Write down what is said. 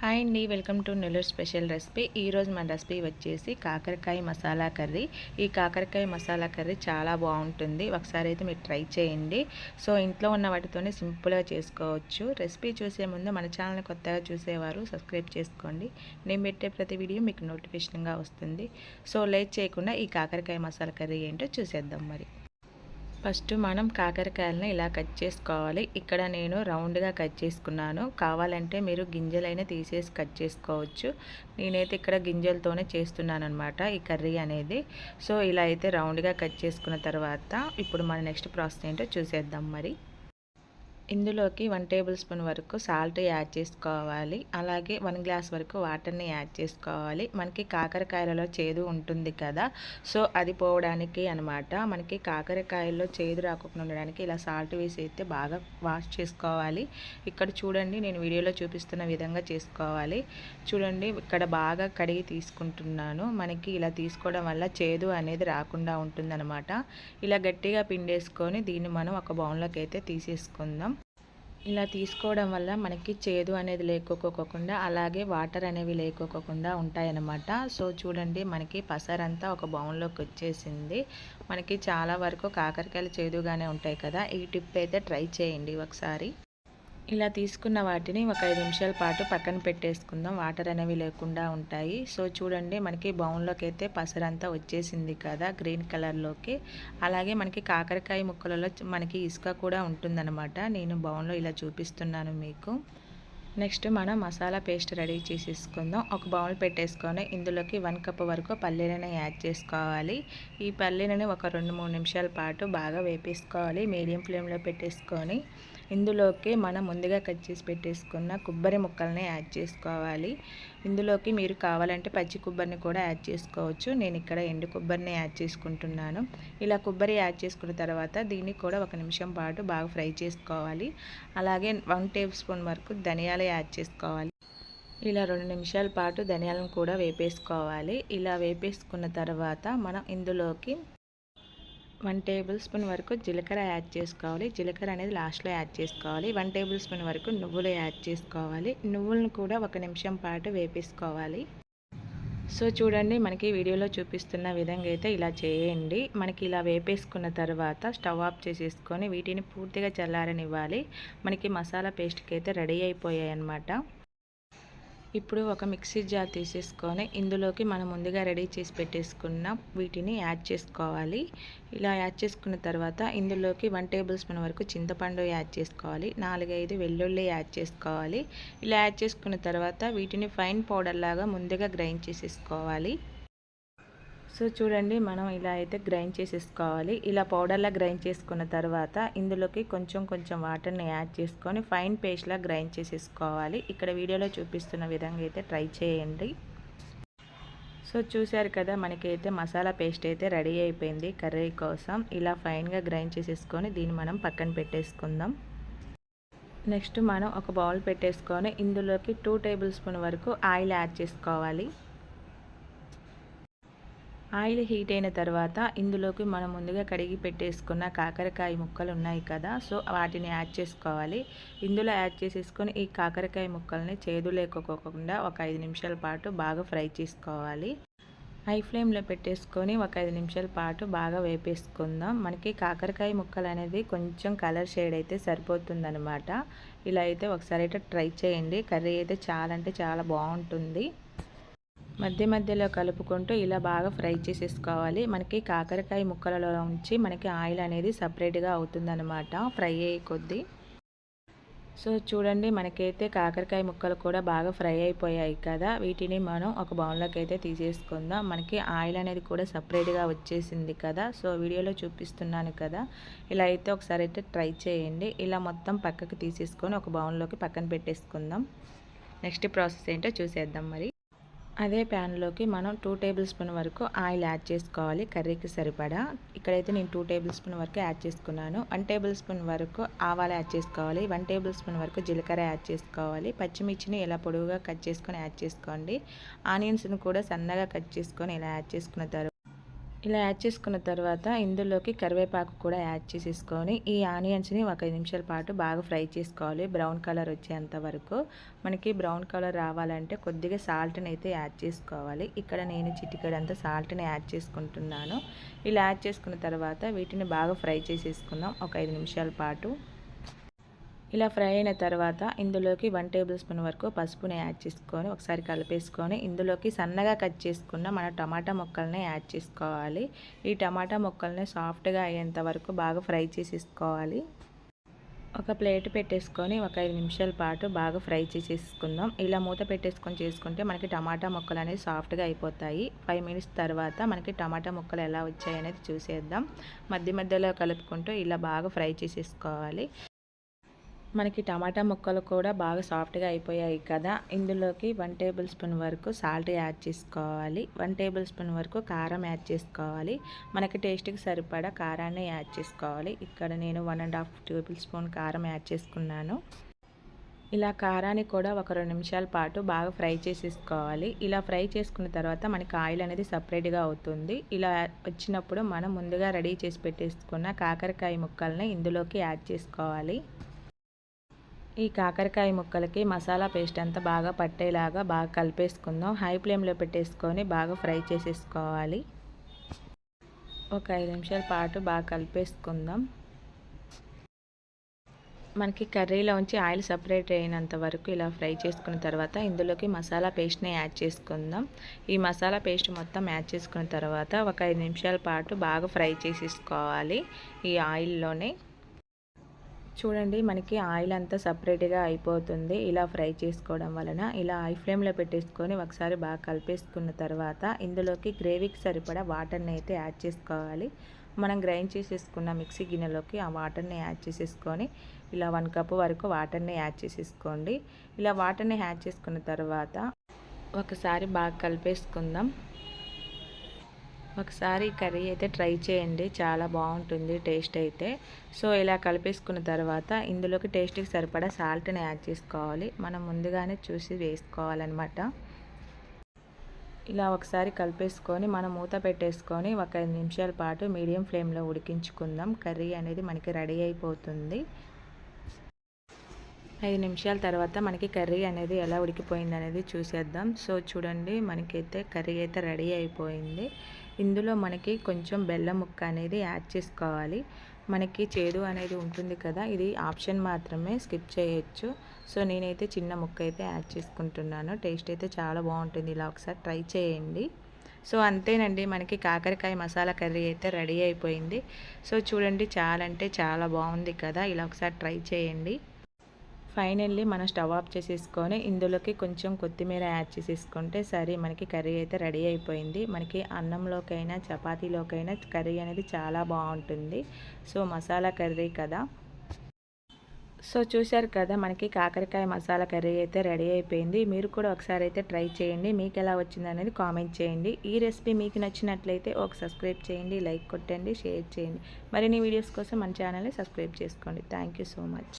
Hi అండి welcome to Nellore special recipe. ఈరోజు మన రెసిపీ వచ్చేసి కాకరకాయ మసాలా కర్రీ. ఈ కాకరకాయ మసాలా కర్రీ చాలా బాగుంటుంది. ఒకసారి అయితే మీరు ట్రై చేయండి. సో ఇంట్లో ఉన్న వాటితోనే సింపుల్గా చేసుకోవచ్చు. రెసిపీ చూసే ముందు మన ఛానల్ని కొత్తగా చూసేవారు సబ్స్క్రైబ్ చేసుకోండి. నేను పెట్టే ప్రతి వీడియో మీకు నోటిఫికేషన్గా వస్తుంది. సో లేట్ చేయకుండా ఈ కాకరకాయ మసాలా కర్రీ ఏంటో చూసేద్దాం మరి. ఫస్ట్ మనం కాకరకాయలను ఇలా కట్ చేసుకోవాలి. ఇక్కడ నేను రౌండ్గా కట్ చేసుకున్నాను. కావాలంటే మీరు గింజలైనా తీసేసి కట్ చేసుకోవచ్చు. నేనైతే ఇక్కడ గింజలతోనే చేస్తున్నాను అనమాట ఈ కర్రీ అనేది. సో ఇలా అయితే రౌండ్గా కట్ చేసుకున్న తర్వాత ఇప్పుడు మన నెక్స్ట్ ప్రాసెస్ ఏంటో చూసేద్దాం మరి. ఇందులోకి వన్ టేబుల్ స్పూన్ వరకు సాల్ట్ యాడ్ చేసుకోవాలి. అలాగే వన్ గ్లాస్ వరకు వాటర్ని యాడ్ చేసుకోవాలి. మనకి కాకరకాయలలో చేదు ఉంటుంది కదా సో అది పోవడానికి అనమాట మనకి కాకరకాయల్లో చేదు రాకుండా ఉండడానికి ఇలా సాల్ట్ వేసి అయితే బాగా వాష్ చేసుకోవాలి. ఇక్కడ చూడండి నేను వీడియోలో చూపిస్తున్న విధంగా చేసుకోవాలి. చూడండి ఇక్కడ బాగా కడిగి తీసుకుంటున్నాను. మనకి ఇలా తీసుకోవడం వల్ల చేదు అనేది రాకుండా ఉంటుందన్నమాట. ఇలా గట్టిగా పిండేసుకొని దీన్ని మనం ఒక బౌన్లోకి అయితే తీసేసుకుందాం. ఇలా తీసుకోవడం వల్ల మనకి చేదు అనేది లేకోకోకుండా అలాగే వాటర్ అనేవి లేకోకోకుండా ఉంటాయన్నమాట. సో చూడండి మనకి పసరంతా ఒక బౌన్లోకి వచ్చేసింది. మనకి చాలా వరకు కాకరకాయలు చేదుగానే ఉంటాయి కదా. ఈ టిప్ అయితే ట్రై చేయండి ఒకసారి. ఇలా తీసుకున్న వాటిని ఒక ఐదు నిమిషాల పాటు పక్కన పెట్టేసుకుందాం. వాటర్ అనేవి లేకుండా ఉంటాయి. సో చూడండి మనకి బౌన్లోకి అయితే పసరంతా వచ్చేసింది కదా గ్రీన్ కలర్లోకి. అలాగే మనకి కాకరకాయ ముక్కలలో మనకి ఇసుక కూడా ఉంటుందన్నమాట. నేను బౌన్లో ఇలా చూపిస్తున్నాను మీకు. నెక్స్ట్ మనం మసాలా పేస్ట్ రెడీ చేసేసుకుందాం. ఒక బౌల్ పెట్టేసుకొని ఇందులోకి వన్ కప్ వరకు పల్లీలను యాడ్ చేసుకోవాలి. ఈ పల్లీలని ఒక రెండు మూడు నిమిషాల పాటు బాగా వేపేసుకోవాలి. మీడియం ఫ్లేమ్లో పెట్టేసుకొని ఇందులోకి మనం ముందుగా కట్ చేసి పెట్టేసుకున్న కొబ్బరి ముక్కల్ని యాడ్ చేసుకోవాలి. ఇందులోకి మీరు కావాలంటే పచ్చి కొబ్బరిని కూడా యాడ్ చేసుకోవచ్చు. నేను ఇక్కడ ఎండు కొబ్బరిని యాడ్ చేసుకుంటున్నాను. ఇలా కొబ్బరి యాడ్ చేసుకున్న తర్వాత దీన్ని కూడా ఒక నిమిషం పాటు బాగా ఫ్రై చేసుకోవాలి. అలాగే వన్ టేబుల్ స్పూన్ వరకు ధనియాలు యాడ్ చేసుకోవాలి. ఇలా రెండు నిమిషాల పాటు ధనియాలను కూడా వేపేసుకోవాలి. ఇలా వేపేసుకున్న తర్వాత మనం ఇందులోకి వన్ టేబుల్ స్పూన్ వరకు జీలకర్ర యాడ్ చేసుకోవాలి. జీలకర్ర అనేది లాస్ట్లో యాడ్ చేసుకోవాలి. వన్ టేబుల్ స్పూన్ వరకు నువ్వులు యాడ్ చేసుకోవాలి. నువ్వులను కూడా ఒక నిమిషం పాటు వేపేసుకోవాలి. సో చూడండి మనకి వీడియోలో చూపిస్తున్న విధంగా అయితే ఇలా చేయండి. మనకి ఇలా వేపేసుకున్న తర్వాత స్టవ్ ఆఫ్ చేసేసుకొని వీటిని పూర్తిగా చల్లారనివ్వాలి. మనకి మసాలా పేస్ట్కి అయితే రెడీ అయిపోయాయి అన్నమాట ఇప్పుడు ఒక మిక్సీ జార్ తీసేసుకొని ఇందులోకి మనం ముందుగా రెడీ చేసి పెట్టేసుకున్న వీటిని యాడ్ చేసుకోవాలి. ఇలా యాడ్ చేసుకున్న తర్వాత ఇందులోకి వన్ టేబుల్ స్పూన్ వరకు చింతపండు యాడ్ చేసుకోవాలి. నాలుగైదు వెల్లుల్లి యాడ్ చేసుకోవాలి. ఇలా యాడ్ చేసుకున్న తర్వాత వీటిని ఫైన్ పౌడర్ లాగా ముందుగా గ్రైండ్ చేసేసుకోవాలి. సో చూడండి మనం ఇలా అయితే గ్రైండ్ చేసేసుకోవాలి. ఇలా పౌడర్లా గ్రైండ్ చేసుకున్న తర్వాత ఇందులోకి కొంచెం కొంచెం వాటర్ని యాడ్ చేసుకొని ఫైన్ పేస్ట్లా గ్రైండ్ చేసేసుకోవాలి. ఇక్కడ వీడియోలో చూపిస్తున్న విధంగా అయితే ట్రై చేయండి. సో చూశారు కదా మనకైతే మసాలా పేస్ట్ అయితే రెడీ అయిపోయింది కర్రీ కోసం. ఇలా ఫైన్గా గ్రైండ్ చేసేసుకొని దీన్ని మనం పక్కన పెట్టేసుకుందాం. నెక్స్ట్ మనం ఒక బౌల్ పెట్టేసుకొని ఇందులోకి టూ టేబుల్ స్పూన్ వరకు ఆయిల్ యాడ్ చేసుకోవాలి. ఆయిల్ హీట్ అయిన తర్వాత ఇందులోకి మనం ముందుగా కడిగి పెట్టేసుకున్న కాకరకాయ ముక్కలు ఉన్నాయి కదా సో వాటిని యాడ్ చేసుకోవాలి. ఇందులో యాడ్ చేసేసుకొని ఈ కాకరకాయ ముక్కల్ని చేదు లేకపోకుండా ఒక ఐదు నిమిషాల పాటు బాగా ఫ్రై చేసుకోవాలి. హై ఫ్లేమ్లో పెట్టేసుకొని ఒక ఐదు నిమిషాల పాటు బాగా వేపేసుకుందాం. మనకి కాకరకాయ ముక్కలు అనేది కొంచెం కలర్ షేడ్ అయితే సరిపోతుందనమాట ఇలా అయితే ఒకసారి అయితే ట్రై చేయండి. కర్రీ అయితే చాలా అంటే చాలా బాగుంటుంది. మధ్య మధ్యలో కలుపుకుంటూ ఇలా బాగా ఫ్రై చేసేసుకోవాలి. మనకి కాకరకాయ ముక్కలలో ఉంచి మనకి ఆయిల్ అనేది సపరేట్గా అవుతుందన్నమాట. ఫ్రై అయ్యే కొద్దీ. సో చూడండి మనకైతే కాకరకాయ ముక్కలు కూడా బాగా ఫ్రై అయిపోయాయి కదా. వీటిని మనం ఒక బౌన్లోకి అయితే తీసేసుకుందాం. మనకి ఆయిల్ అనేది కూడా సపరేట్గా వచ్చేసింది కదా. సో వీడియోలో చూపిస్తున్నాను కదా. ఇలా అయితే ఒకసారి అయితే ట్రై చేయండి. ఇలా మొత్తం పక్కకు తీసేసుకొని ఒక బౌన్లోకి పక్కన పెట్టేసుకుందాం. నెక్స్ట్ ప్రాసెస్ ఏంటో చూసేద్దాం మరి. అదే ప్యాన్లోకి మనం టూ టేబుల్ స్పూన్ వరకు ఆయిల్ యాడ్ చేసుకోవాలి కర్రీకి సరిపడా. ఇక్కడైతే నేను టూ టేబుల్ స్పూన్ వరకు యాడ్ చేసుకున్నాను. వన్ టేబుల్ స్పూన్ వరకు ఆవాలు యాడ్ చేసుకోవాలి వన్ టేబుల్ స్పూన్ వరకు జీలకర్ర యాడ్ చేసుకోవాలి. పచ్చిమిర్చిని ఇలా పొడవుగా కట్ చేసుకొని యాడ్ చేసుకోండి. ఆనియన్స్ని కూడా సన్నగా కట్ చేసుకొని ఇలా యాడ్ చేసుకున్న తర్వాత ఇలా యాడ్ చేసుకున్న తర్వాత ఇందులోకి కరివేపాకు కూడా యాడ్ చేసేసుకొని ఈ ఆనియన్స్ని ఒక ఐదు నిమిషాల పాటు బాగా ఫ్రై చేసుకోవాలి. బ్రౌన్ కలర్ వచ్చేంత వరకు మనకి బ్రౌన్ కలర్ రావాలంటే కొద్దిగా సాల్ట్ని అయితే యాడ్ చేసుకోవాలి. ఇక్కడ నేను చిటికడంతా సాల్ట్ని యాడ్ చేసుకుంటున్నాను. ఇలా యాడ్ చేసుకున్న తర్వాత వీటిని బాగా ఫ్రై చేసేసుకుందాం. ఒక ఐదు నిమిషాల పాటు ఇలా ఫ్రై అయిన తర్వాత ఇందులోకి వన్ టేబుల్ స్పూన్ వరకు పసుపుని యాడ్ చేసుకొని ఒకసారి కలిపేసుకొని ఇందులోకి సన్నగా కట్ చేసుకున్న మన టమాటా ముక్కల్ని యాడ్ చేసుకోవాలి. ఈ టమాటా ముక్కల్ని సాఫ్ట్గా అయ్యేంత వరకు బాగా ఫ్రై చేసేసుకోవాలి. ఒక ప్లేట్ పెట్టేసుకొని ఒక ఐదు నిమిషాల పాటు బాగా ఫ్రై చేసేసుకుందాం. ఇలా మూత పెట్టేసుకొని చేసుకుంటే మనకి టమాటా ముక్కలు అనేది సాఫ్ట్గా అయిపోతాయి. ఫైవ్ మినిట్స్ తర్వాత మనకి టమాటా ముక్కలు ఎలా వచ్చాయి అనేది చూసేద్దాం. మధ్య మధ్యలో కలుపుకుంటూ ఇలా బాగా ఫ్రై చేసేసుకోవాలి. మనకి టమాటా ముక్కలు కూడా బాగా సాఫ్ట్గా అయిపోయాయి కదా. ఇందులోకి వన్ టేబుల్ స్పూన్ వరకు సాల్ట్ యాడ్ చేసుకోవాలి. వన్ టేబుల్ స్పూన్ వరకు కారం యాడ్ చేసుకోవాలి. మనకి టేస్ట్కి సరిపడా కారాన్ని యాడ్ చేసుకోవాలి. ఇక్కడ నేను one and half tablespoon కారం యాడ్ చేసుకున్నాను. ఇలా కారాన్ని కూడా ఒక రెండు నిమిషాల పాటు బాగా ఫ్రై చేసేసుకోవాలి. ఇలా ఫ్రై చేసుకున్న తర్వాత మనకి ఆయిల్ అనేది సపరేట్గా అవుతుంది. ఇలా వచ్చినప్పుడు మనం ముందుగా రెడీ చేసి పెట్టేసుకున్న కాకరకాయ ముక్కల్ని ఇందులోకి యాడ్ చేసుకోవాలి. ఈ కాకరకాయ ముక్కలకి మసాలా పేస్ట్ అంతా బాగా పట్టేలాగా బాగా కలిపేసుకుందాం. హై ఫ్లేమ్లో పెట్టేసుకొని బాగా ఫ్రై చేసేసుకోవాలి. ఒక ఐదు నిమిషాల పాటు బాగా కలిపేసుకుందాం. మనకి కర్రీలోంచి ఆయిల్ సపరేట్ అయినంత వరకు ఇలా ఫ్రై చేసుకున్న తర్వాత ఇందులోకి మసాలా పేస్ట్ని యాడ్ చేసుకుందాం. ఈ మసాలా పేస్ట్ మొత్తం యాడ్ చేసుకున్న తర్వాత ఒక ఐదు నిమిషాల పాటు బాగా ఫ్రై చేసేసుకోవాలి ఈ ఆయిల్లోనే. చూడండి మనకి ఆయిల్ అంతా సపరేట్గా అయిపోతుంది. ఇలా ఫ్రై చేసుకోవడం వలన ఇలా హై ఫ్లేమ్లో పెట్టేసుకొని ఒకసారి బాగా కలిపేసుకున్న తర్వాత ఇందులోకి గ్రేవీకి సరిపడా వాటర్ని అయితే యాడ్ చేసుకోవాలి. మనం గ్రైండ్ చేసేసుకున్న మిక్సీ గిన్నెలోకి ఆ వాటర్ని యాడ్ చేసేసుకొని ఇలా వన్ కప్ వరకు వాటర్ని యాడ్ చేసేసుకోండి. ఇలా వాటర్ని యాడ్ చేసుకున్న తర్వాత ఒకసారి బాగా కలిపేసుకుందాం. ఒకసారి కర్రీ అయితే ట్రై చేయండి. చాలా బాగుంటుంది టేస్ట్ అయితే. సో ఇలా కలిపేసుకున్న తర్వాత ఇందులోకి టేస్ట్కి సరిపడా సాల్ట్ని యాడ్ చేసుకోవాలి. మనం ముందుగానే చూసి వేసుకోవాలన్నమాట. ఇలా ఒకసారి కలిపేసుకొని మనం మూత పెట్టేసుకొని ఒక ఐదు నిమిషాల పాటు మీడియం ఫ్లేమ్లో ఉడికించుకుందాం. కర్రీ అనేది మనకి రెడీ అయిపోతుంది. ఐదు నిమిషాల తర్వాత మనకి కర్రీ అనేది ఎలా ఉడికిపోయింది అనేది చూసేద్దాం. సో చూడండి మనకైతే కర్రీ అయితే రెడీ అయిపోయింది. ఇందులో మనకి కొంచెం బెల్లం ముక్క అనేది యాడ్ చేసుకోవాలి. మనకి చేదు అనేది ఉంటుంది కదా ఇది ఆప్షన్ మాత్రమే స్కిప్ చేయొచ్చు. సో నేనైతే చిన్న ముక్క అయితే యాడ్ చేసుకుంటున్నాను. టేస్ట్ అయితే చాలా బాగుంటుంది. ఇలా ఒకసారి ట్రై చేయండి. సో అంతేనండి. మనకి కాకరకాయ మసాలా కర్రీ అయితే రెడీ అయిపోయింది. సో చూడండి చాలా అంటే చాలా బాగుంది కదా. ఇలా ఒకసారి ట్రై చేయండి. ఫైనల్లీ మనం స్టవ్ ఆఫ్ చేసేసుకొని ఇందులోకి కొంచెం కొత్తిమీర యాడ్ చేసేసుకుంటే సరే మనకి కర్రీ అయితే రెడీ అయిపోయింది. మనకి అన్నంలోకైనా చపాతీలోకైనా కర్రీ అనేది చాలా బాగుంటుంది. సో మసాలా కర్రీ కదా. సో చూశారు కదా మనకి కాకరకాయ మసాలా కర్రీ అయితే రెడీ అయిపోయింది. మీరు కూడా ఒకసారి అయితే ట్రై చేయండి. మీకు ఎలా వచ్చింది అనేది కామెంట్ చేయండి. ఈ రెసిపీ మీకు నచ్చినట్లయితే ఒక సబ్స్క్రైబ్ చేయండి లైక్ కొట్టండి షేర్ చేయండి. మరిన్ని వీడియోస్ కోసం మన ఛానల్ని సబ్స్క్రైబ్ చేసుకోండి. Thank so much.